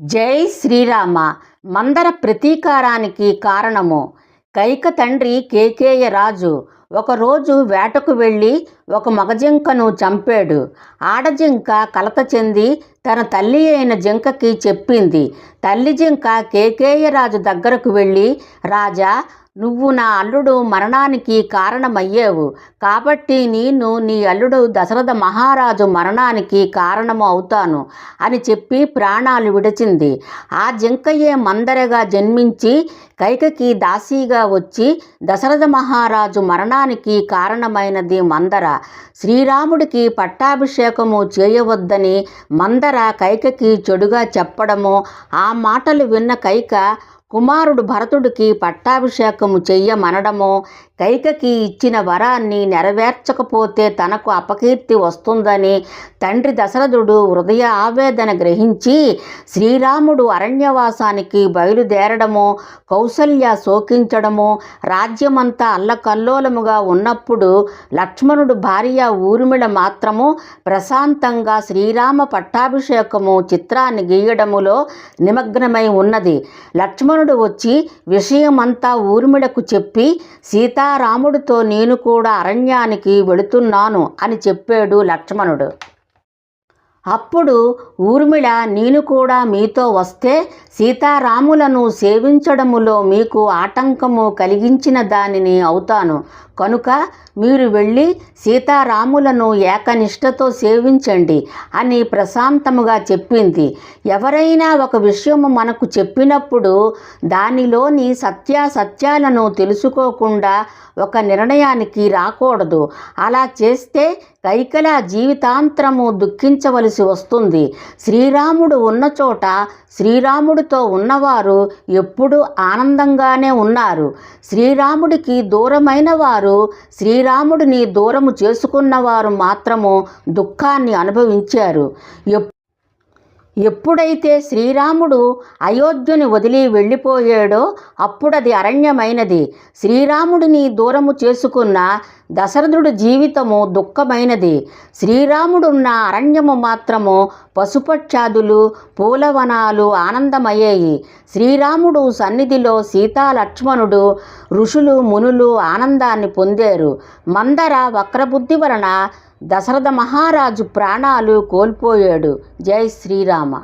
జై శ్రీరామ. మందర ప్రతీకారానికి కారణము. కైక తండ్రి కేకేయ రాజు ఒకరోజు వేటకు వెళ్ళి ఒక మగజింకను చంపాడు. ఆడజింక కలత చెంది తన తల్లి అయిన జింకకి చెప్పింది. తల్లి జింక కేకేయ రాజు దగ్గరకు వెళ్ళి రాజా నువ్వు నా అల్లుడు మరణానికి కారణమయ్యేవు. కాబట్టి నేను నీ అల్లుడు దశరథ మహారాజు మరణానికి కారణము అవుతాను అని చెప్పి ప్రాణాలు విడిచింది. ఆ జింకయ్యే మందరగా జన్మించి కైకకి దాసీగా వచ్చి దశరథ మహారాజు మరణానికి కారణమైనది మందర. శ్రీరాముడికి పట్టాభిషేకము చేయవద్దని మందర కైకకి చెడుగా చెప్పడము. ఆ మాటలు విన్న కైక కుమారుడు భరతుడికి పట్టాభిషేకము చెయ్యమనడము కైకకి ఇచ్చిన వరాన్ని నెరవేర్చకపోతే తనకు అపకీర్తి వస్తుందని తండ్రి దశరథుడు హృదయ ఆవేదన గ్రహించి శ్రీరాముడు అరణ్యవాసానికి బయలుదేరడము కౌసల్య శోకించడము రాజ్యమంతా అల్లకల్లోలముగా ఉన్నప్పుడు లక్ష్మణుడు భార్య ఊర్మిళ మాత్రము ప్రశాంతంగా శ్రీరామ పట్టాభిషేకము చిత్రాన్ని గీయడములో నిమగ్నమై ఉన్నది. లక్ష్మణుడు వచ్చి విషయమంతా ఊర్మిళకు చెప్పి సీతారాముడితో నేను కూడా అరణ్యానికి వెళుతున్నాను అని చెప్పాడు లక్ష్మణుడు. అప్పుడు ఊర్మిళ నేను కూడా మీతో వస్తే సీతారాములను సేవించడములో మీకు ఆటంకము కలిగించిన దానిని అవుతాను. కనుక మీరు వెళ్ళి సీతారాములను ఏకనిష్టతో సేవించండి అని ప్రశాంతముగా చెప్పింది. ఎవరైనా ఒక విషయము మనకు చెప్పినప్పుడు దానిలోని సత్యాసత్యాలను తెలుసుకోకుండా ఒక నిర్ణయానికి రాకూడదు. అలా చేస్తే కైకల జీవితాంతరము దుఃఖించవలసి వస్తుంది. శ్రీరాముడు ఉన్న చోట శ్రీరాముడితో ఉన్నవారు ఎప్పుడూ ఆనందంగానే ఉన్నారు. శ్రీరాముడికి దూరమైన వారు శ్రీరాముడిని దూరము చేసుకున్నవారు మాత్రము దుఃఖాన్ని అనుభవించారు. ఎప్పుడైతే శ్రీరాముడు అయోధ్యని వదిలి వెళ్ళిపోయాడో అప్పుడది అరణ్యమైనది. శ్రీరాముడిని దూరము చేసుకున్న దశరథుడి జీవితము దుఃఖమైనది. శ్రీరాముడున్న అరణ్యము మాత్రము పశుపక్షాదులు పూలవనాలు ఆనందమయ్యాయి. శ్రీరాముడు సన్నిధిలో సీతాలక్ష్మణుడు ఋషులు మునులు ఆనందాన్ని పొందారు. మందర వక్రబుద్ధి వలన దశరథ మహారాజు ప్రాణాలు కోల్పోయాడు. జై శ్రీరామ.